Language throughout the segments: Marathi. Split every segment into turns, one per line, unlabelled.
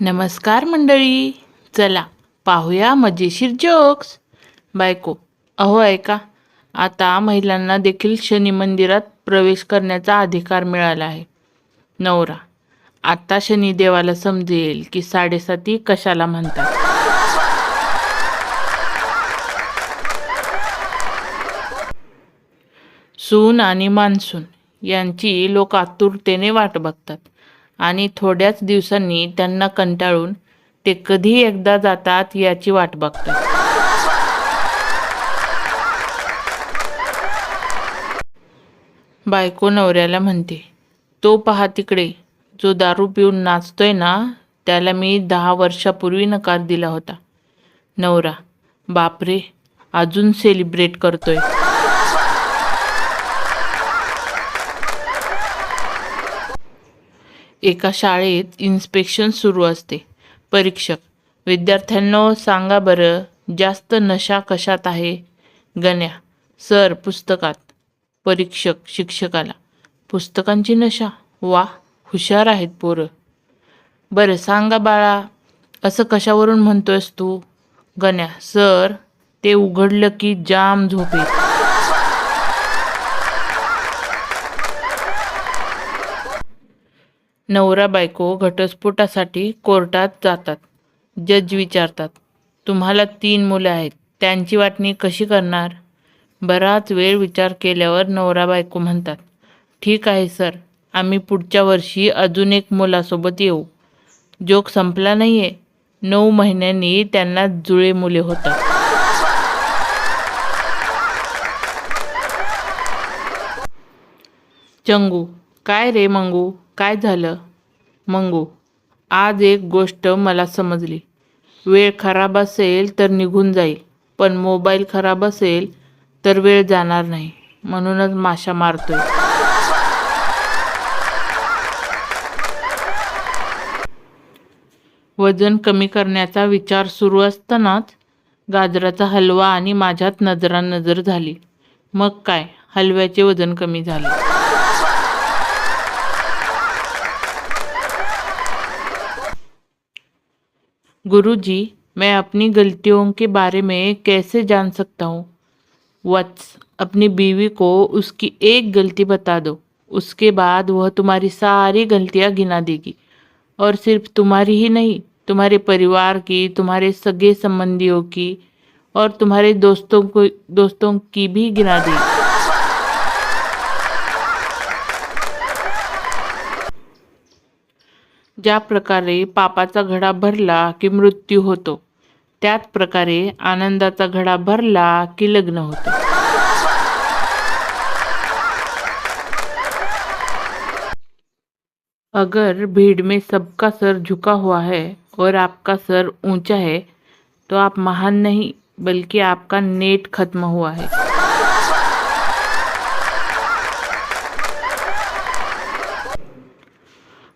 नमस्कार मंडळी. चला पाहूया मजेशीर जोक्स बायको अहो ऐका आता महिलांना देखील शनी मंदिरात प्रवेश करण्याचा अधिकार मिळाला आहे. नवरा आता शनिदेवाला समजेल की साडेसाती कशाला म्हणतात? सून आणि मान्सून यांची लोक आतुरतेने वाट बघतात. आणि थोड्याच दिवसांनी त्यांना कंटाळून ते कधी एकदा जातात याची वाट बघतात. बायको नवऱ्याला म्हणते तो पहा तिकडे जो दारू पिऊन नाचतोय ना त्याला मी दहा वर्षापूर्वी नकार दिला होता. नवरा बापरे अजून सेलिब्रेट करतोय. एका शाळेत इन्स्पेक्शन सुरू असते. परीक्षक विद्यार्थ्यांनो सांगा बरं जास्त नशा कशात आहे? गण्या सर पुस्तकात. परीक्षक शिक्षकाला पुस्तकांची नशा? वा हुशार आहेत पोरं. बरं सांगा बाळा असं कशावरून म्हणतोयस तू? गण्या सर ते उघडलं की जाम झोप येते. नवरा बायको घटस्फोटासाठी कोर्टात जातात. जज विचारतात तुम्हाला तीन मुलं आहेत त्यांची वाटणी कशी करणार? बराच वेळ विचार केल्यावर नवरा बायको म्हणतात ठीक आहे सर आम्ही पुढच्या वर्षी अजून एक मुलासोबत येऊ. जोक संपला नाही आहे नऊ महिन्यांनी त्यांना जुळे मुले होतात. चंगू काय रे मंगू? काय झालं? मंगू आज एक गोष्ट मला समजली. वेळ खराब असेल तर निघून जाईल पण मोबाईल खराब असेल तर वेळ जाणार नाही म्हणूनच माशा मारतोय. वजन कमी करण्याचा विचार सुरू असतानाच गाजराचा हलवा आणि माझ्यात नजरानजर झाली. मग काय? हलव्याचे वजन कमी झाले. गुरुजी, मैं अपनी गलतियों के बारे में कैसे जान सकता हूँ? वत्स, अपनी बीवी को उसकी एक गलती बता दो। उसके बाद वह तुम्हारी सारी गलतियाँ गिना देगी। और सिर्फ़ तुम्हारी ही नहीं, तुम्हारे परिवार की, तुम्हारे सगे संबंधियों की और तुम्हारे दोस्तों को, दोस्तों की भी गिना देगी। ज्या प्रकारे पापाचा घडा भरला की मृत्यू होतो त्याच प्रकारे आनंदाचा घडा भरला की लग्न होतं. अगर भीड़ में सबका सर झुका हुआ है और आपका सर ऊंचा है तो आप महान नहीं बल्कि आपका नेट खत्म हुआ है।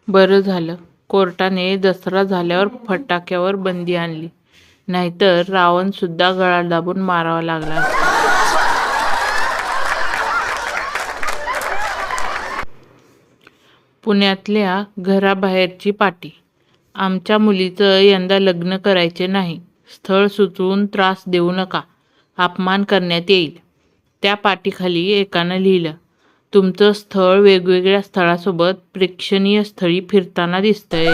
बरं झालं. कोर्टाने दसरा झाल्यावर फटाक्यावर बंदी आणली. नाहीतर रावण सुद्धा गळा दाबून मारावा लागला. पुण्यातल्या घराबाहेरची पाटी. आमच्या मुलीचं यंदा लग्न करायचे नाही. स्थळ सुचवून त्रास देऊ नका. अपमान करण्यात येईल. त्या पाटीखाली एकानं लिहिलं तुमचं स्थळ वेगवेगळ्या स्थळासोबत प्रेक्षणीय स्थळी फिरताना दिसतंय.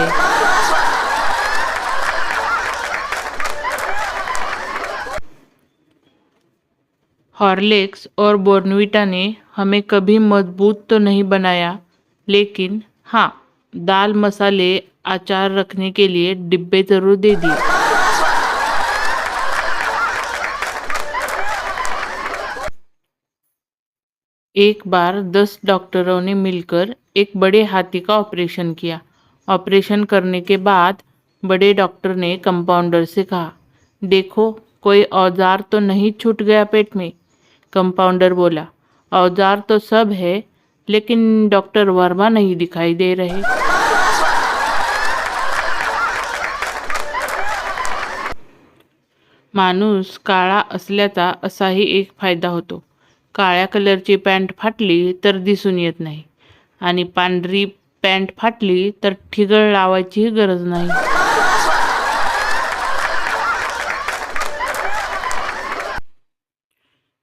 हॉर्लेक्स और बोर्नविटा ने हमें कभी मजबूत तो नहीं बनाया लेकिन हाँ दाल मसाले अचार रखने के लिए डिब्बे ज़रूर दे दिए। एक बार दस डॉक्टरों ने मिलकर एक बड़े हाथी का ऑपरेशन किया। ऑपरेशन करने के बाद बड़े डॉक्टर ने कंपाउंडर से कहा, देखो, कोई औज़ार तो नहीं छूट गया पेट में? कंपाउंडर बोला, औज़ार तो सब है, लेकिन डॉक्टर वर्मा नहीं दिखाई दे रहे। माणूस काळा असल्याचा असाही एक फ़ायदा होतो. काळ्या कलरची पॅन्ट फाटली तर दिसून येत नाही. आणि पांढरी पॅन्ट फाटली तर ठिगळ लावायचीही गरज नाही.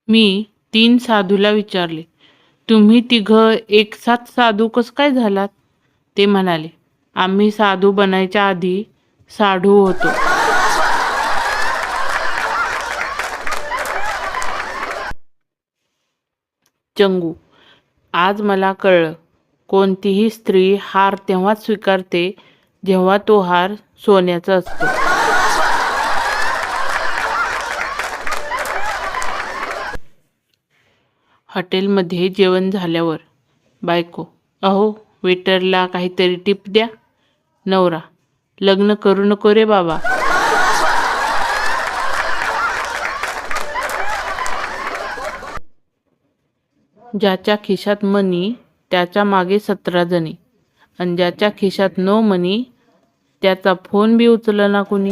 मी तीन साधूला विचारले तुम्ही तिघं एक साथ साधू कसं काय झालात? ते म्हणाले आम्ही साधू बनायच्या आधी साधू होतो. चंगू. आज मला कळलं कोणतीही स्त्री हार तेव्हाच स्वीकारते जेव्हा तो हार सोन्याचा असतो. हॉटेलमध्ये जेवण झाल्यावर बायको अहो वेटरला काहीतरी टिप द्या. नवरा लग्न करू नको रे बाबा. ज्याच्या खिशात मनी त्याच्यामागे सतरा जणी. आणि ज्याच्या खिशात नो मनी त्याचा फोन बी उचलला ना कुणी.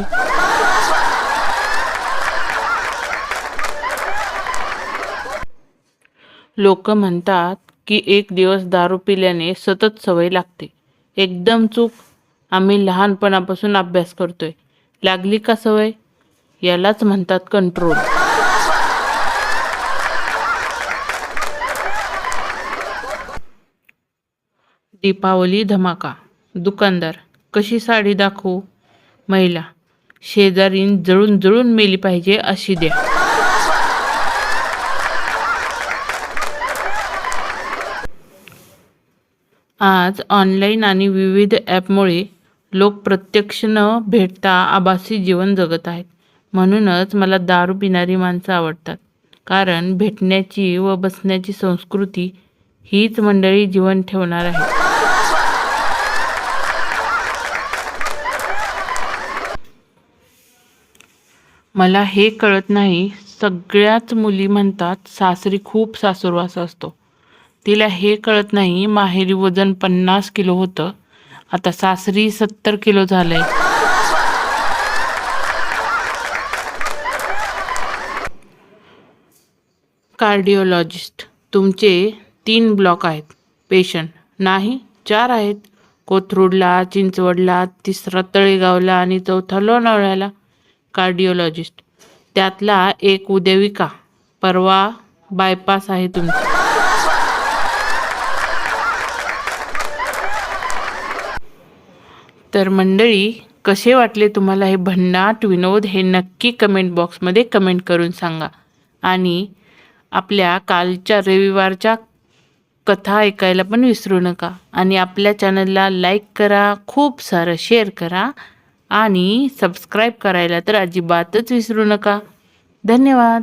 लोक म्हणतात की एक दिवस दारू पिल्याने सतत सवय लागते. एकदम चूक. आम्ही लहानपणापासून अभ्यास करतोय. लागली का सवय? यालाच म्हणतात कंट्रोल दीपावली धमाका दुकानदार कशी साडी दाखवू? महिला शेजारीन जळून जळून मेली पाहिजे अशी द्या. आज ऑनलाईन आणि विविध ॲपमुळे लोक प्रत्यक्ष न भेटता आभासी जीवन जगत आहेत. म्हणूनच मला दारू पिणारी माणसं आवडतात. कारण भेटण्याची व बसण्याची संस्कृती हीच मंडळी जीवन ठेवणार आहे. मला हे कळत नाही सगळ्याच मुली म्हणतात सासरी खूप सासूरवास असतो. तिला हे कळत नाही माहेरी वजन पन्नास किलो होतं. आता सासरी सत्तर किलो झालंय. कार्डिओलॉजिस्ट तुमचे तीन ब्लॉक आहेत. पेशंट नाही चार आहेत. कोथरूडला चिंचवडला तिसरा तळेगावला आणि चौथा लोणावळ्याला. कार्डिओलॉजिस्ट त्यातला एक उदेविका परवा बायपास आहे तुमचा. तर मंडळी कसे वाटले तुम्हाला हे भन्नाट विनोद हे नक्की कमेंट बॉक्समध्ये कमेंट करून सांगा. आणि आपल्या कालच्या रविवारच्या कथा ऐकायला पण विसरू नका. आणि आपल्या चॅनलला लाईक करा खूप सारं शेअर करा. आणि सबस्क्राईब करायला तर अजिबातच विसरू नका. धन्यवाद.